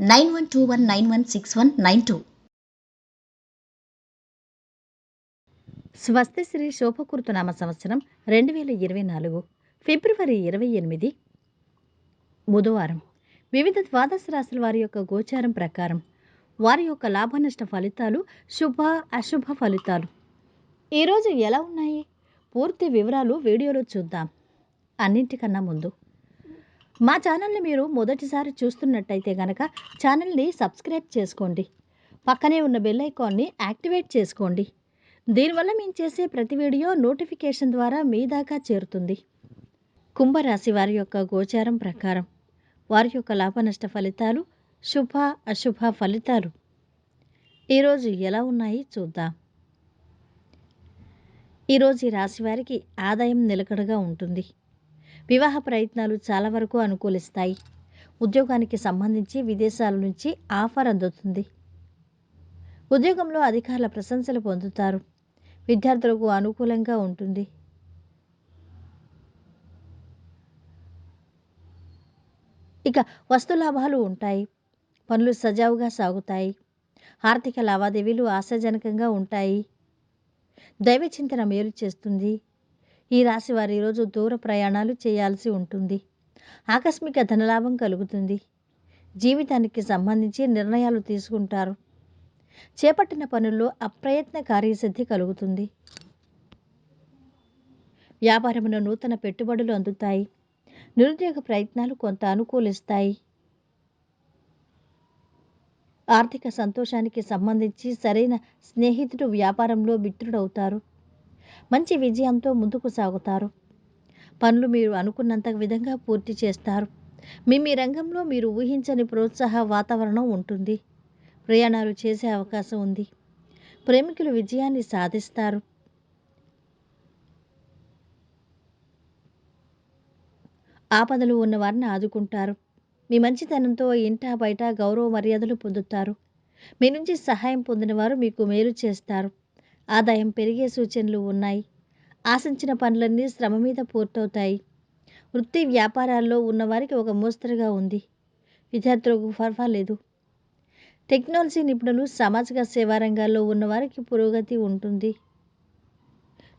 nine one two one nine one six one nine two. స్వస్తి శ్రీ శోభకృతనామ సంవత్సరం రెండు వేల ఇరవై నాలుగు ఫిబ్రవరి ఇరవై ఎనిమిది బుధవారం. వివిధ ద్వాదశ రాశుల వారి యొక్క గోచారం ప్రకారం వారి యొక్క లాభనష్ట ఫలితాలు శుభ అశుభ ఫలితాలు. ఈరోజు ఎలా ఉన్నాయి? పూర్తి వివరాలు వీడియోలో చూద్దాం. అన్నింటికన్నా ముందు మా ఛానల్ని మీరు మొదటిసారి చూస్తున్నట్టయితే గనక ఛానల్ని సబ్స్క్రైబ్ చేసుకోండి. పక్కనే ఉన్న బెల్ ఐకాన్ని యాక్టివేట్ చేసుకోండి. దీనివల్ల మేము చేసే ప్రతి వీడియో నోటిఫికేషన్ ద్వారా మీ దాకా చేరుతుంది. కుంభరాశి వారి యొక్క గోచారం ప్రకారం వారి యొక్క లాభనష్ట ఫలితాలు శుభ అశుభ ఫలితాలు. ఈరోజు ఎలా ఉన్నాయి చూద్దాం. ఈరోజు ఈ రాశి వారికి ఆదాయం నిలకడగా ఉంటుంది. వివాహ ప్రయత్నాలు చాలా వరకు అనుకూలిస్తాయి. ఉద్యోగానికి సంబంధించి విదేశాల నుంచి ఆఫర్ అందుతుంది. ఉద్యోగంలో అధికారుల ప్రశంసలు పొందుతారు. విద్యార్థులకు అనుకూలంగా ఉంటుంది. ఇక వస్తు లాభాలు ఉంటాయి. పనులు సజావుగా సాగుతాయి. ఆర్థిక లావాదేవీలు ఆశాజనకంగా ఉంటాయి. దైవ చింతన మేలు చేస్తుంది. ఈ రాశి వారు ఈరోజు దూర ప్రయాణాలు చేయాల్సి ఉంటుంది. ఆకస్మిక ధనలాభం కలుగుతుంది. జీవితానికి సంబంధించి నిర్ణయాలు తీసుకుంటారు. చేపట్టిన పనుల్లో అప్రయత్న కార్యసిద్ధి కలుగుతుంది. వ్యాపారంలో నూతన పెట్టుబడులు అందుతాయి. నిరుద్యోగ ప్రయత్నాలు కొంత అనుకూలిస్తాయి. ఆర్థిక సంతోషానికి సంబంధించి సరైన స్నేహితుడు వ్యాపారంలో మిత్రుడవుతారు. మంచి విజయంతో ముందుకు సాగుతారు. పనులు మీరు అనుకున్నంత విధంగా పూర్తి చేస్తారు. మీ మీ రంగంలో మీరు ఊహించని ప్రోత్సాహ వాతావరణం ఉంటుంది. ప్రయాణాలు చేసే అవకాశం ఉంది. ప్రేమికులు విజయాన్ని సాధిస్తారు. ఆపదలు ఉన్న వారిని ఆదుకుంటారు. మీ మంచితనంతో ఇంటా బయట గౌరవ మర్యాదలు పొందుతారు. మీ నుంచి సహాయం పొందిన వారు మీకు మేలు చేస్తారు. ఆదాయం పెరిగే సూచనలు ఉన్నాయి. ఆశించిన పనులన్నీ శ్రమ మీద పూర్తవుతాయి. వృత్తి వ్యాపారాల్లో ఉన్నవారికి ఒక మోస్తరుగా ఉంది. విద్యార్థులకు పర్వాలేదు టెక్నాలజీ నిపుణులు సామాజిక సేవా రంగాల్లో ఉన్నవారికి పురోగతి ఉంటుంది.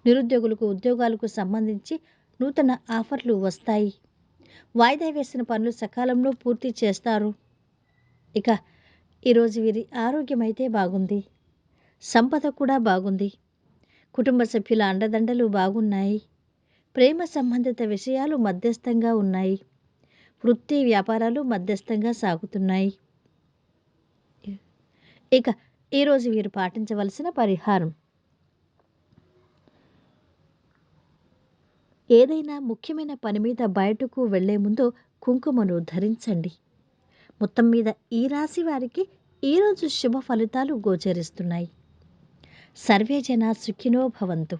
నిరుద్యోగులకు ఉద్యోగాలకు సంబంధించి నూతన ఆఫర్లు వస్తాయి. వాయిదా వేసిన పనులు సకాలంలో పూర్తి చేస్తారు. ఇక ఈరోజు వీరి ఆరోగ్యం అయితే బాగుంది. సంపద కూడా బాగుంది. కుటుంబ సభ్యుల అండదండలు బాగున్నాయి. ప్రేమ సంబంధిత విషయాలు మధ్యస్థంగా ఉన్నాయి. వృత్తి వ్యాపారాలు మధ్యస్థంగా సాగుతున్నాయి. ఇక ఈరోజు వీరు పాటించవలసిన పరిహారం. ఏదైనా ముఖ్యమైన పని మీద బయటకు వెళ్ళే ముందు కుంకుమను ధరించండి. మొత్తం మీద ఈ రాశి వారికి ఈరోజు శుభ ఫలితాలు గోచరిస్తున్నాయి. సర్వే జన సుఖినో భవంతు.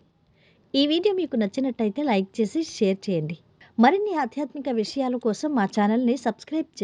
ఈ వీడియో మీకు నచ్చినట్టయితే లైక్ చేసి షేర్ చేయండి. మరిన్ని ఆధ్యాత్మిక విషయాల కోసం మా ఛానల్ని సబ్స్క్రైబ్ చేసుకోండి.